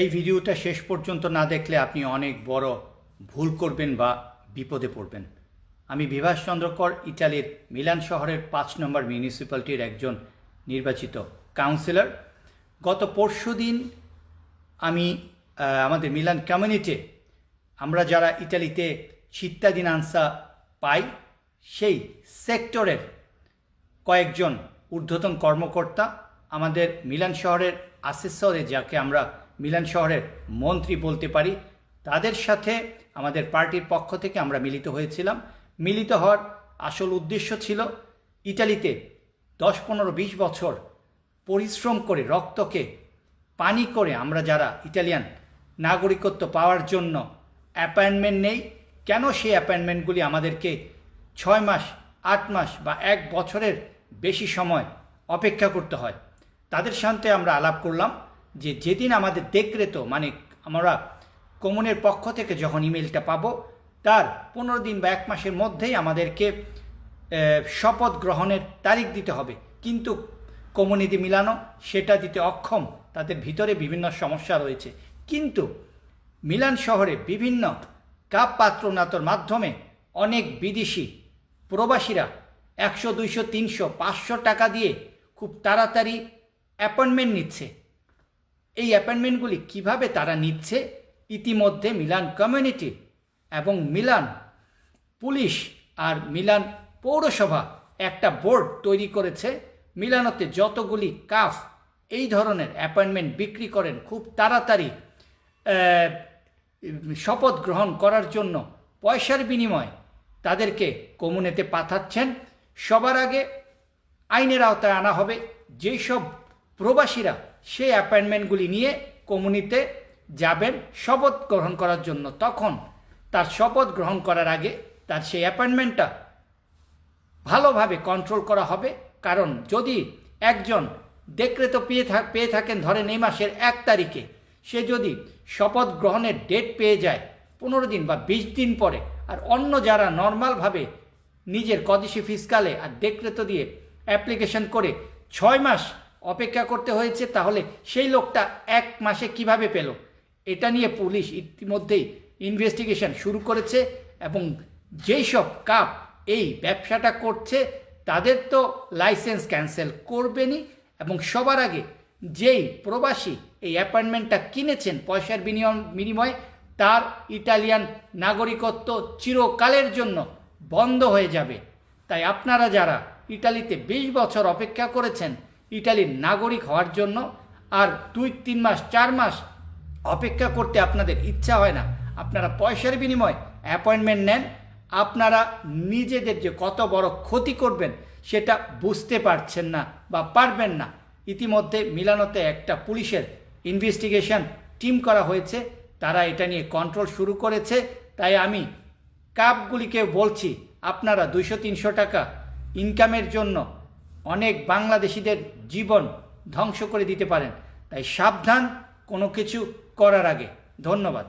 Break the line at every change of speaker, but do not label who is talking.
এই ভিডিওটা শেষ পর্যন্ত না দেখলে আপনি অনেক বড় ভুল করবেন বা বিপদে পড়বেন। আমি বিভাস চন্দ্রকর, ইটালির মিলান শহরের পাঁচ নম্বর মিউনিসিপ্যালিটির একজন নির্বাচিত কাউন্সিলর গত পরশু দিন আমি আমাদের মিলান কমিউনিটি আমরা যারা ইটালিতে চিত্তাদিনাংসা পাই, সেই সেক্টরের কয়েকজন ঊর্ধ্বতন কর্মকর্তা আমাদের মিলান শহরের আসেসরে যাকে আমরা মিলান শহরের মন্ত্রী বলতে পারি, তাদের সাথে আমাদের পার্টির পক্ষ থেকে আমরা মিলিত হয়েছিলাম। মিলিত হওয়ার আসল উদ্দেশ্য ছিল ইটালিতে দশ, পনেরো, বিশ বছর পরিশ্রম করে, রক্তকে পানি করে আমরা যারা ইটালিয়ান নাগরিকত্ব পাওয়ার জন্য অ্যাপয়েন্টমেন্ট নেই, কেন সেই অ্যাপয়েন্টমেন্টগুলি আমাদেরকে ছয় মাস, আট মাস বা এক বছরের বেশি সময় অপেক্ষা করতে হয়? তাদের সাথে আমরা আলাপ করলাম। যে যেদিন আমাদের দেখরেতো মানে আমরা কমনের পক্ষ থেকে যখন ইমেলটা পাবো, তার পনেরো দিন বা এক মাসের মধ্যেই আমাদেরকে শপথ গ্রহণের তারিখ দিতে হবে। কিন্তু কমিউনিটি মিলানো, সেটা দিতে অক্ষম, তাদের ভিতরে বিভিন্ন সমস্যা রয়েছে। কিন্তু মিলান শহরে বিভিন্ন কাপ পাত্রনাতর মাধ্যমে অনেক বিদেশি প্রবাসীরা একশো, দুইশো, তিনশো, পাঁচশো টাকা দিয়ে খুব তাড়াতাড়ি অ্যাপয়েন্টমেন্ট নিচ্ছে। এই অ্যাপয়েন্টমেন্টগুলি কীভাবে তারা নিচ্ছে? ইতিমধ্যে মিলান কমিউনিটি এবং মিলান পুলিশ আর মিলান পৌরসভা একটা বোর্ড তৈরি করেছে। মিলানোতে যতগুলি কাফ এই ধরনের অ্যাপয়েন্টমেন্ট বিক্রি করেন খুব তাড়াতাড়ি শপথ গ্রহণ করার জন্য পয়সার বিনিময়ে তাদেরকে কমুনেতে পাঠাচ্ছেন। সবার আগে আইনের আওতায় আনা হবে। যেই সব প্রবাসীরা সেই অ্যাপয়েন্টমেন্টগুলি নিয়ে কমিউনিতে যাবেন, শপথ গ্রহণ করার জন্য। তখন তার শপথ গ্রহণ করার আগে তার সেই অ্যাপয়েন্টমেন্টটা ভালোভাবে কন্ট্রোল করা হবে। কারণ যদি একজন দেখরেতো পেয়ে থাক পেয়ে থাকেন ধরেন এই মাসের এক তারিখে, সে যদি শপথ গ্রহণের ডেট পেয়ে যায় পনেরো দিন বা বিশ দিন পরে, আর অন্য যারা নর্মালভাবে নিজের কদিশি ফিসকালে আর দেখরেতো দিয়ে অ্যাপ্লিকেশন করে ছয় মাস অপেক্ষা করতে হয়েছে, তাহলে সেই লোকটা এক মাসে কীভাবে পেল? এটা নিয়ে পুলিশ ইতিমধ্যেই ইনভেস্টিগেশন শুরু করেছে এবং যেই সব কাপ এই ব্যবসাটা করছে, তাদের তো লাইসেন্স ক্যান্সেল করবেনই এবং সবার আগে যেই প্রবাসী এই অ্যাপয়েন্টমেন্টটা কিনেছেন পয়সার বিনিময় বিনিময়ে, তার ইটালিয়ান নাগরিকত্ব চিরকালের জন্য বন্ধ হয়ে যাবে। তাই আপনারা যারা ইটালিতে বিশ বছর অপেক্ষা করেছেন ইটালির নাগরিক হওয়ার জন্য আর দুই, তিন মাস, চার মাস অপেক্ষা করতে আপনাদের ইচ্ছা হয় না। আপনারা পয়সার বিনিময়ে অ্যাপয়েন্টমেন্ট নেন। আপনারা নিজেদের যে কত বড় ক্ষতি করবেন সেটা বুঝতে পারছেন না বা পারবেন না। ইতিমধ্যে মিলানোতে একটা পুলিশের ইনভেস্টিগেশন টিম করা হয়েছে। তারা এটা নিয়ে কন্ট্রোল শুরু করেছে। তাই আমি কাপগুলিকে বলছি, আপনারা দুইশো, তিনশো টাকা ইনকামের জন্য অনেক বাংলাদেশিদের জীবন ধ্বংস করে দিতে পারেন। তাই সাবধান কোনো কিছু করার আগে। ধন্যবাদ।